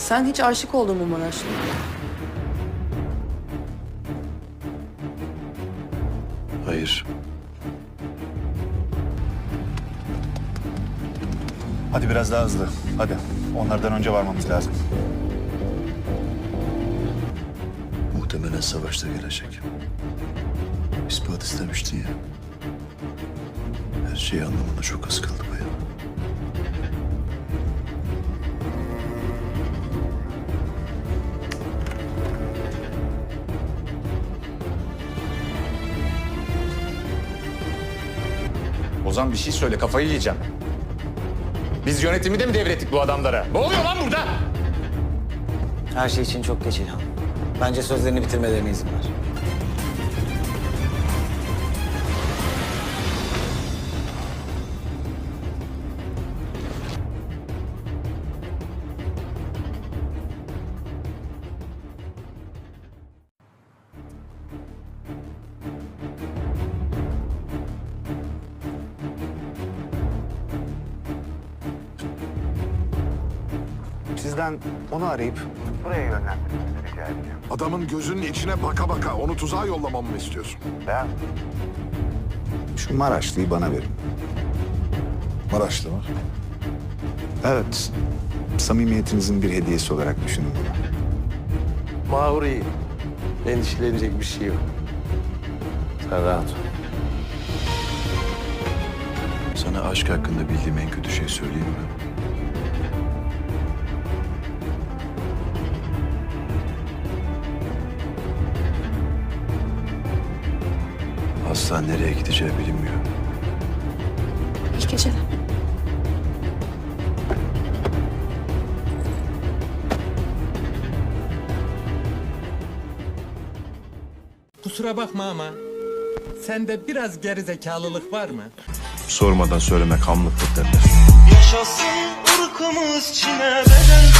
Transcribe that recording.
Sen hiç aşık oldun mu Maraşlı? Hayır. Hadi biraz daha hızlı. Hadi. Onlardan önce varmamız lazım. Muhtemelen savaşta gelecek. İspat istemiştin ya. Her şeyi anlamına çok az kaldı Ozan bir şey söyle kafayı yiyeceğim. Biz yönetimi de mi devrettik bu adamlara? Ne oluyor lan burada? Her şey için çok geç İlhan. Bence sözlerini bitirmelerine izin ver. Sizden onu arayıp Adamın gözünün içine baka baka onu tuzağa yollamamı mı istiyorsun? şu Maraşlı'yı bana verin. Maraşlı mı? Evet. Samimiyetinizin bir hediyesi olarak düşünün bunu. Mahur iyi. Endişelenecek bir şey yok. Sen rahat ol. Sana aşk hakkında bildiğim en kötü şey söyleyeyim mi? Asla nereye gideceği bilinmiyor. İyi geceler. Kusura bakma ama sende biraz gerizekalılık var mı? Sormadan söylemek hamlıklık derler. Yaşasın ırkımız, çine bedel